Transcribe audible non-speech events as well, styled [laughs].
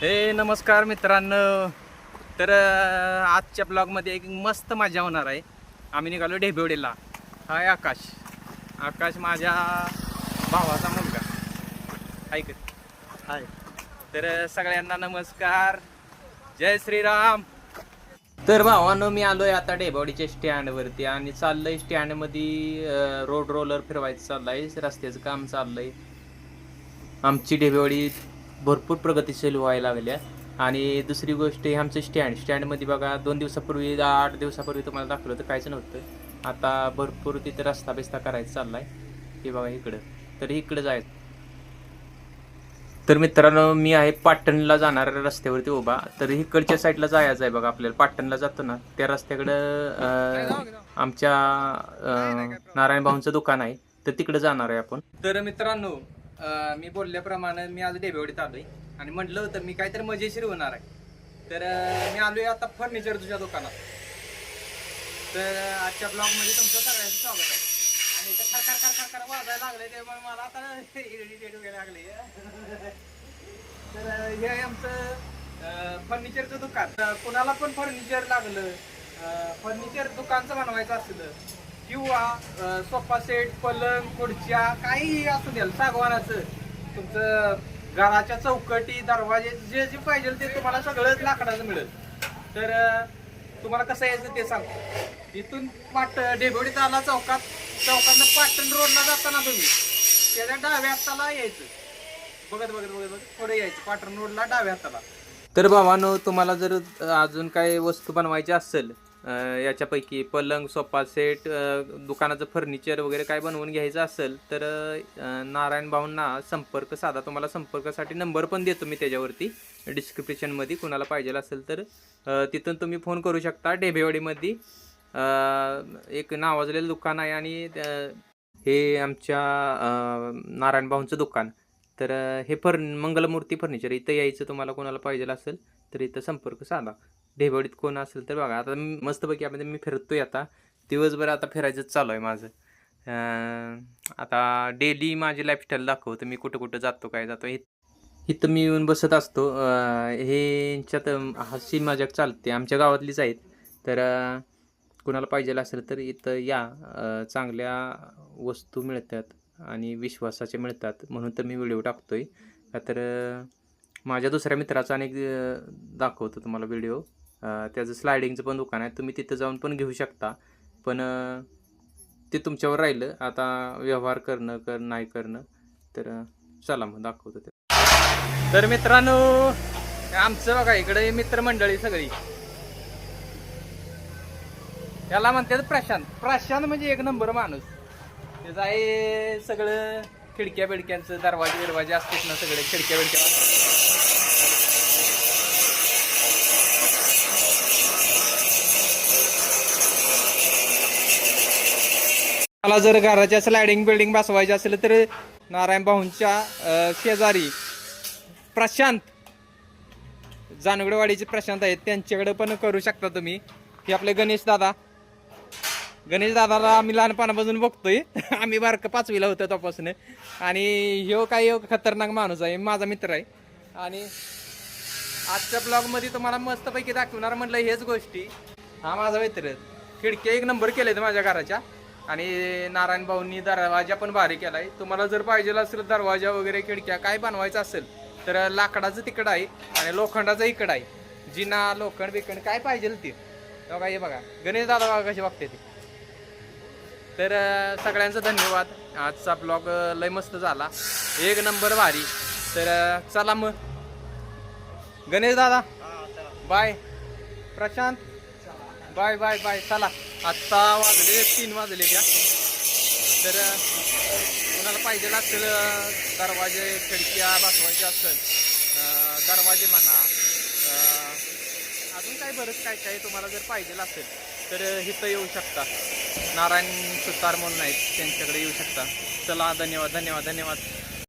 हे नमस्कार मित्रांनो. तर आजच्या ब्लॉगमध्ये एक मस्त मजा होणार आहे. आम्ही निघालो ढेबेवडीला. हाय आकाश. आकाश माझ्या भावाचा मुलगा. ऐक हाय. तर सगळ्यांना नमस्कार. जय श्रीराम. तर भावानं मी आलोय आता ढेबेवाडीच्या स्टँडवरती आणि चाललंय स्टँडमध्ये रोड रोलर फिरवायचं चाललंय. रस्त्याचं काम चाललंय. आमची ढेबेवाडी भरपूर प्रगतीशील व्हायला लागल्या आणि दुसरी गोष्ट आहे आमचं स्टँड. स्टँडमध्ये बघा दोन दिवसापूर्वी आठ दिवसापूर्वी तुम्हाला दाखवलं होतं काहीच नव्हतं. आता भरपूर तिथे रस्ता बिस्ता करायचा चाललाय. हे बघा इकडं. तर इकडं जायचं. तर मित्रांनो मी आहे पाटणला जाणाऱ्या रस्त्यावरती उभा. तर इकडच्या साईडला जायचं आहे बघा आपल्याला. पाटणला जातो ना त्या रस्त्याकडं आमच्या नारायण भाऊंचं दुकान आहे. तर तिकडे जाणार आहे आपण. तर मित्रांनो अं, मी बोलल्याप्रमाणे मी आज डेबेवाडीत आलोय. आणि म्हटलं होतं मी काहीतरी मजेशीर होणार आहे. तर अं, मी आलोय आता फर्निचर तुझ्या दुकानात. तर अं, आजच्या ब्लॉगमध्ये तुमचं सगळ्यांचं स्वागत आहे. आणि इथं खर खर खर वाजायला लागले त्यामुळे मला आता इरिटेट वगैरे लागले तर अं, हे आहे आमचं फर्निचरचं दुकान. तर कुणाला पण फर्निचर लागलं फर्निचर दुकानचं बनवायचं असलं किंवा सोफा सेट पलंग खुर्च्या काही असू द्याल सागवानाचं तुमचं घराच्या चौकटी दरवाजे जे जे पाहिजे ते तुम्हाला सगळंच लाकडाचं मिळेल. तर तुम्हाला कसं यायचं ते सांगतो. इथून पाट डेबोडीत आला चौकात चौकातनं पाटण रोडला जाताना तुम्ही त्याच्या डाव्या हाताला यायचं. बघत बघत बघत बघत पुढे यायचं पाटण रोडला डाव्या हाताला. तर भावानो तुम्हाला जर अजून काही वस्तू बनवायची असेल याच्यापैकी पलंग सोफा सेट दुकानाचं फर्निचर वगैरे काय बनवून घ्यायचं असेल तर नारायण भाऊंना संपर्क साधा. तुम्हाला संपर्कासाठी नंबर पण देतो मी त्याच्यावरती. डिस्क्रिप्शनमध्ये कुणाला पाहिजे असेल तर तिथून तुम्ही फोन करू शकता. डेबेवाडीमध्ये एक नावाजलेलं दुकान आहे आणि हे आमच्या नारायण भाऊंचं दुकान. तर हे फर्न मंगलमूर्ती फर्निचर इथं यायचं तुम्हाला कोणाला पाहिजे असेल तर इथं संपर्क साधा. ढेबडीत कोण असेल तर बघा आता मी मस्तपैकी आपण मी फिरतोय आता. दिवसभर आता फिरायचंच चालू आहे माझं. आता डेली माझी लाईफस्टाईल दाखवतो मी कुठं कुठं जातो काय जातो. हे इथं मी येऊन बसत असतो. हे यांच्यात हसी मजाक चालते. आमच्या गावातलीच आहेत. तर कुणाला पाहिजे असेल तर इथं या. चांगल्या वस्तू मिळतात आणि विश्वासाचे मिळतात म्हणून तर मी व्हिडिओ टाकतो का तर माझ्या दुसऱ्या मित्राचा अनेक दाखवतो तुम्हाला व्हिडिओ त्याचं स्लायडिंगचं पण दुकान आहे. तुम्ही तिथं जाऊन पण घेऊ शकता. पण ते तुमच्यावर राहिलं. आता व्यवहार करणं कर नाही करणं तर चला मग दाखवतो ते. तर मित्रांनो आमचं बघा इकडे मित्रमंडळी सगळी. याला म्हणतात प्रशांत. प्रशांत म्हणजे एक नंबर माणूस. त्याचं आहे सगळं खिडक्या बिडक्यांचं दरवाजे बिरवाजे असतात ना सगळे खिडक्या बिडक्या तुम्हाला जर घराच्या स्लायडिंग बिल्डिंग बसवायची असेल तर नारायण भाऊंच्या शेजारी प्रशांत जानगडवाडीचे प्रशांत आहेत. त्यांच्याकडे पण करू शकता तुम्ही. हे आपले गणेश दादा. गणेश दादाला आम्ही लहानपणापासून बघतोय. [laughs] आम्ही बारक पाचवीला होतो तपासून आणि ह्यो काही खतरनाक माणूस आहे माझा मित्र आहे. आणि आजच्या ब्लॉगमध्ये तुम्हाला मस्तपैकी दाखवणार म्हटलं हेच गोष्टी. हा माझा मित्र खिडक्या एक नंबर केले माझ्या घराच्या. आणि नारायण भाऊंनी दरवाजा पण भारी केलाय. तुम्हाला जर पाहिजे असेल दरवाजा वगैरे खिडक्या काय बनवायचं असेल तर लाकडाचं तिकडं आहे आणि लोखंडाचं इकडं आहे. जिना लोखंड बिखंड काय पाहिजे ते. बघा हे बघा. गणेश दादा बघा कसे बघते ते. तर सगळ्यांचं धन्यवाद. आजचा ब्लॉग लय मस्त झाला. एक नंबर भारी. तर चला मग. गणेश दादा. Bye. Prashant. Bye bye bye. चला. आत्ता वाजले तीन वाजले त्या. तर अं, कोणाला पाहिजे असेल दरवाजे खिडक्या बसवायचे असेल दरवाजे म्हणा अजून काय बरंच काय काय तुम्हाला जर पाहिजे असेल तर इथं येऊ शकता. नारायण सुतार म्हणून आहेत त्यांच्याकडे येऊ शकता. चला धन्यवाद धन्यवाद धन्यवाद.